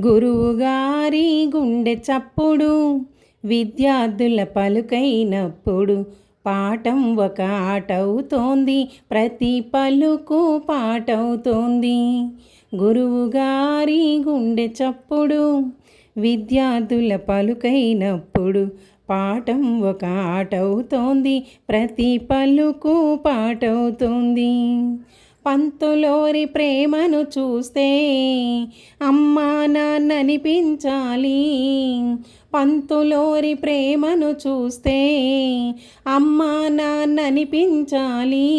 గురువుగారి గుండె చప్పుడు విద్యార్థుల పలుకైనప్పుడు పాఠం ఒక ఆటవుతోంది ప్రతి పలుకు పాటవుతోంది. గురువుగారి గుండె చప్పుడు విద్యార్థుల పలుకైనప్పుడు పాఠం ఒక ఆటవుతోంది ప్రతి పలుకు పాటవుతోంది. పంతులోరి ప్రేమను చూస్తే అమ్మా నాన్ననిపించాలి. పంతులోరి ప్రేమను చూస్తే అమ్మా నాన్ననిపించాలి.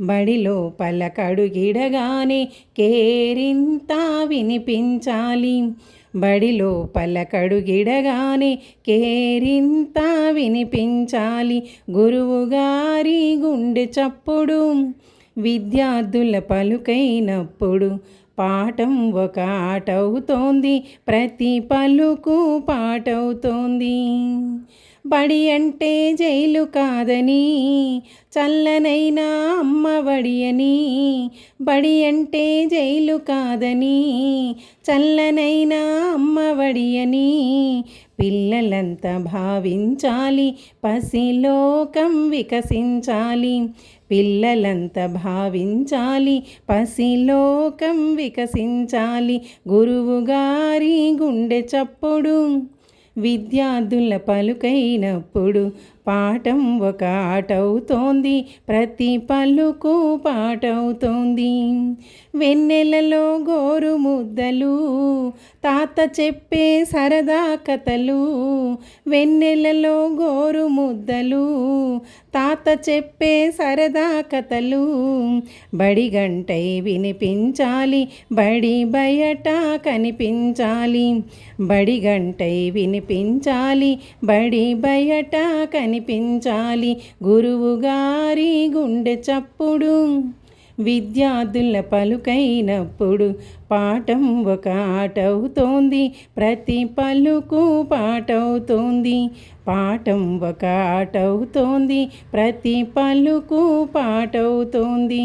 బడిలో పలకడుగిడగానే కేరింత వినిపించాలి. బడిలో పలకడుగిడగానే కేరింత వినిపించాలి. గురువుగారి గుండె చప్పుడు విద్యార్థుల పలుకైనప్పుడు పాఠం ఒక ఆటవుతోంది ప్రతి పలుకు పాటవుతోంది. బడి అంటే జైలు కాదని చల్లనైనా అమ్మవడి అని బడి అంటే జైలు కాదని చల్లనైనా అమ్మవడి అని పిల్లలంతా భావించాలి పసిలోకం వికసించాలి. పిల్లలంతా భావించాలి పసిలోకం వికసించాలి. గురువుగారి గుండె చప్పుడు విద్యార్థుల పలుకైనప్పుడు పాఠం ఒక ఆటవుతోంది. ప్రతి పలుకు పాటవుతోంది. వెన్నెలలో గోరు ముద్దలు తాత చెప్పే సరదా కథలు. వెన్నెలలో గోరు ముద్దలు తాత చెప్పే సరదా కథలు. బడి గంటై వినిపించాలి బడి బయట కనిపించాలి. బడి గంటై వినిపించాలి బడి బయట కనిపించాలి గురువుగారి గుండె చప్పుడు. విద్యార్థుల పలుకైనప్పుడు పాఠం ఒక ఆటవుతోంది ప్రతి పలుకు పాటవుతోంది పాఠం ఒక ఆటవుతోంది ప్రతి పలుకు పాటవుతోంది